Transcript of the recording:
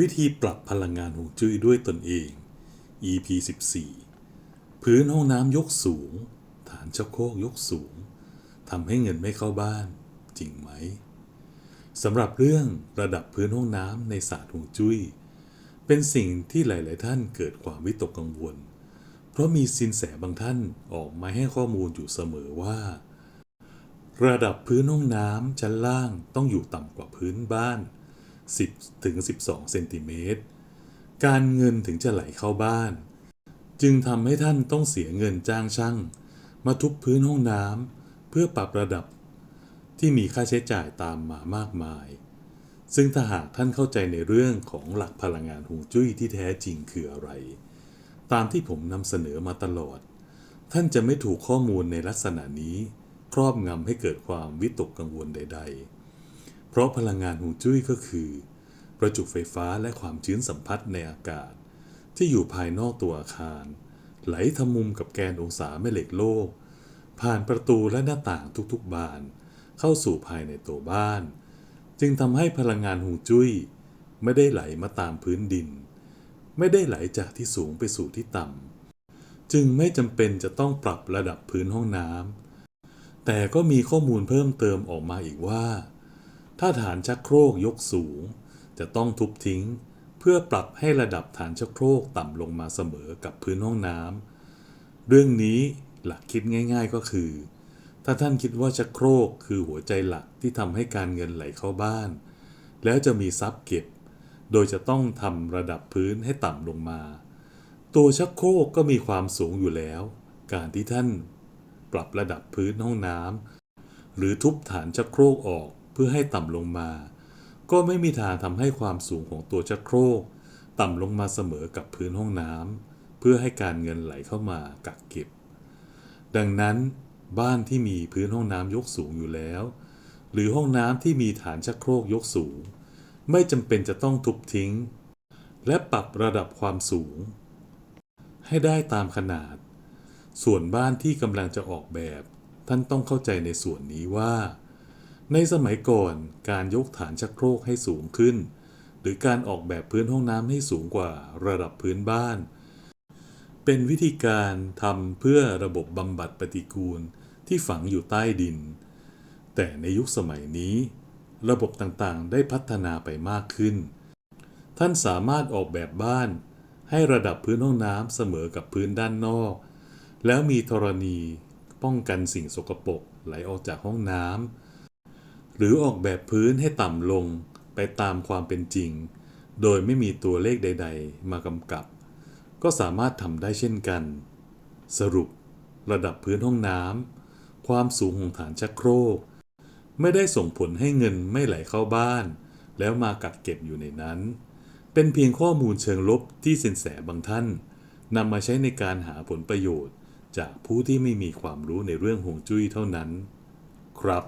วิธีปรับพลังงานฮวงจุ้ยด้วยตนเอง EP 14 พื้นห้องน้ำยกสูง ฐานชักโครกยกสูงทำให้เงินไม่เข้าบ้าน จริงไหมสำหรับเรื่องระดับพื้นห้องน้ำในศาสตร์ฮวงจุ้ย เป็นสิ่งที่หลาย ๆ ท่านเกิดความวิตกกังวล เพราะมีสินแสบางท่านออกมาให้ข้อมูลอยู่เสมอว่า ระดับพื้นห้องน้ำชั้นล่างต้องอยู่ต่ำกว่าพื้นบ้าน 10ถึง12เซนติเมตร การเงินถึงจะไหลเข้าบ้าน จึงทำให้ท่านต้องเสียเงินจ้างช่าง มาทุบพื้นห้องน้ำเพื่อปรับระดับ ที่มีค่าใช้จ่ายตามมามากมาย ซึ่งถ้าหากท่านเข้าใจในเรื่องของหลักพลังงานฮวงจุ้ยที่แท้จริงคืออะไร ตามที่ผมนำเสนอมาตลอด ท่านจะไม่ถูกข้อมูลในลักษณะนี้ครอบงำให้เกิดความวิตกกังวลใด ๆ เพราะพลังงานฮวงจุ้ยก็คือ ประจุไฟฟ้าและความชื้นสัมพัทธ์ในอากาศ ที่อยู่ภายนอกตัวอาคาร ไหลทำมุมกับแกนองศาแม่เหล็กโลก ผ่านประตูและหน้าต่างทุกๆบาน เข้าสู่ภายในตัวบ้าน จึงทำให้พลังงานฮวงจุ้ย ไม่ได้ไหลมาตามพื้นดิน ไม่ได้ไหลจากที่สูงไปสู่ที่ต่ำจึงไม่จำเป็นจะต้องปรับระดับพื้นห้องน้ำแต่ก็มีข้อมูลเพิ่มเติมออกมาอีกว่า ถ้าฐานชักโครกยกสูง จะต้องทุบทิ้ง เพื่อปรับให้ระดับฐานชักโครกต่ำลงมาเสมอกับพื้นห้องน้ำเรื่องนี้หลักคิดง่าย ๆก็คือ ถ้าท่านคิดว่าชักโครกคือหัวใจหลักที่ทำให้การเงินไหลเข้าบ้าน แล้วจะมีทรัพย์เก็บ โดยจะต้องทำระดับพื้นให้ต่ำลงมา ตัวชักโครกก็มีความสูงอยู่แล้ว การที่ท่านปรับระดับพื้นห้องน้ำหรือทุบฐานชักโครกออก เพื่อให้ต่ำลงมา ก็ไม่มีทางทำให้ความสูงของตัวชักโครก ต่ำลงมาเสมอกับพื้นห้องน้ำเพื่อให้การเงินไหลเข้ามากักเก็บ ดังนั้นบ้านที่มีพื้นห้องน้ำยกสูงอยู่แล้ว หรือห้องน้ำที่มีฐานชักโครกยกสูง ไม่จำเป็นจะต้องทุบทิ้ง และปรับระดับความสูง ให้ได้ตามขนาด ส่วนบ้านที่กำลังจะออกแบบ ท่านต้องเข้าใจในส่วนนี้ว่า ในสมัยก่อนการยกฐานชักโครกให้สูงขึ้น หรือการออกแบบพื้นห้องน้ำให้สูงกว่าระดับพื้นบ้าน เป็นวิธีการทำเพื่อระบบบำบัดปฏิกูลที่ฝังอยู่ใต้ดิน แต่ในยุคสมัยนี้ ระบบต่างๆ ได้พัฒนาไปมากขึ้น ท่านสามารถออกแบบบ้าน ให้ระดับพื้นห้องน้ำเสมอกับพื้นด้านนอก แล้วมีธรณีป้องกันสิ่งสกปรกไหลออกจากห้องน้ำ รือออกแบบพื้นให้ต่ำลงไปตามความเป็นจริง โดยไม่มีตัวเลขใด ๆ มากำกับ ก็สามารถทำได้เช่นกัน สรุป ระดับพื้นห้องน้ำความสูงของฐานชักโครก ไม่ได้ส่งผลให้เงินไม่ไหลเข้าบ้าน แล้วมากักเก็บอยู่ในนั้น เป็นเพียงข้อมูลเชิงลบที่สินแสบางท่านนำมาใช้ในการหาผลประโยชน์ จากผู้ที่ไม่มีความรู้ในเรื่องฮวงจุ้ยเท่านั้น ครับ